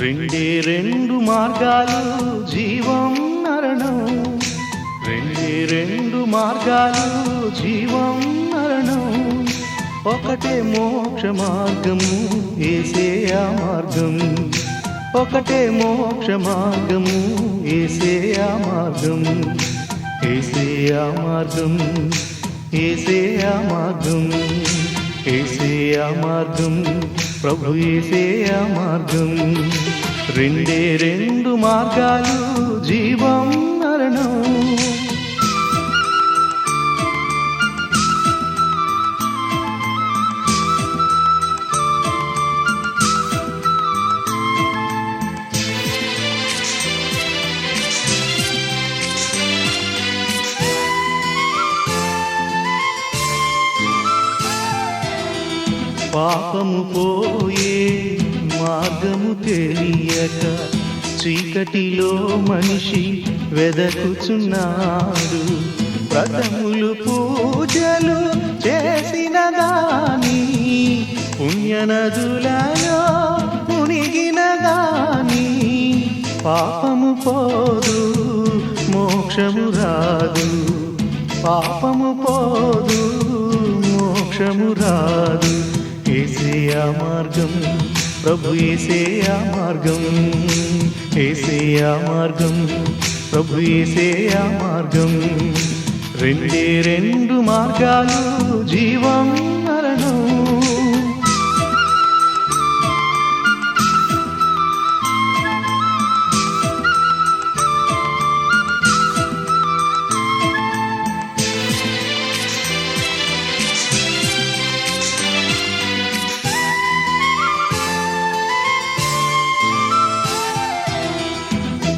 రెండే రెండు మార్గాలు జీవం మరణం. రెండే రెండు మార్గాలు జీవం మరణం. ఒకటే మోక్ష మార్గము ఏసే ఆ మార్గం. ఒకటే మోక్ష మార్గము ఏసే ఆ మార్గం. ఏసే ఆ మార్గం ఏసే ఆ మార్గం. ఏసే ఆ మార్గం? ప్రభు ఏసే ఆ మార్గం? రెండే రెండు మార్గాలు జీవం. పాపము పోయే మార్గము తెలియక చీకటిలో మనిషి వెదకుచున్నాడు. వ్రతములు పూజలు చేసిన దాని పుణ్యనదులలో మునిగిన దాని. పాపము పోదు మోక్షము రాదు. పాపము పోదు మోక్షము రాదు. ఏసే మార్గం ప్రభు ఏసే మార్గం ఏసే మార్గం ప్రభు ఏసే మార్గం. రెండే రెండు మార్గాలు జీవం.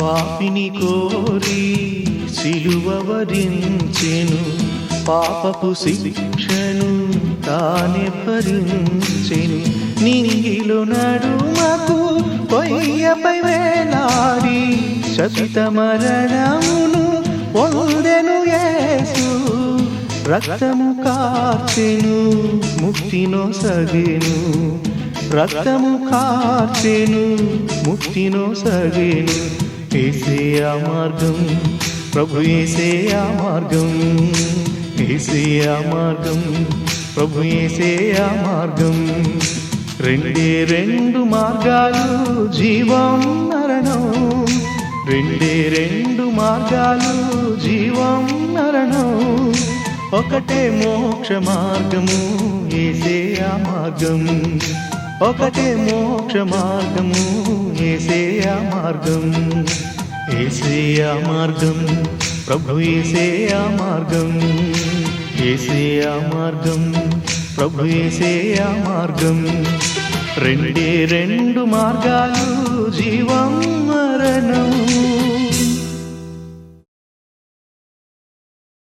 పాపిని కోరి సిలువ వరించెను పాపపు శిక్షను తానే భరించెను. నింగిలో నడుమకు పొయ్యపై వేలాడి శపిత మరణమును పొందెను యేసు. రక్తము కార్చెను ముక్తినో సగెను. రక్తము కార్చెను ముక్తినో సగెను. ఏసే ఆ మార్గం ప్రభు ఏసే ఆ మార్గం ఏసే ఆ మార్గం ప్రభు ఏసే ఆ మార్గం. రెండే రెండు మార్గాలు జీవం మరణం రెండే రెండు మార్గాలు జీవం మరణం ఒకటే మోక్ష మార్గము ఏసే ఆ మార్గం. ఒకటే మోక్ష మార్గము ఏసేయా మార్గం ఏసేయా మార్గం ప్రభు ఏసేయా మార్గం ఏసేయా మార్గం ప్రభు ఏసేయా మార్గం. రెండే రెండు మార్గాలు జీవం మరణం.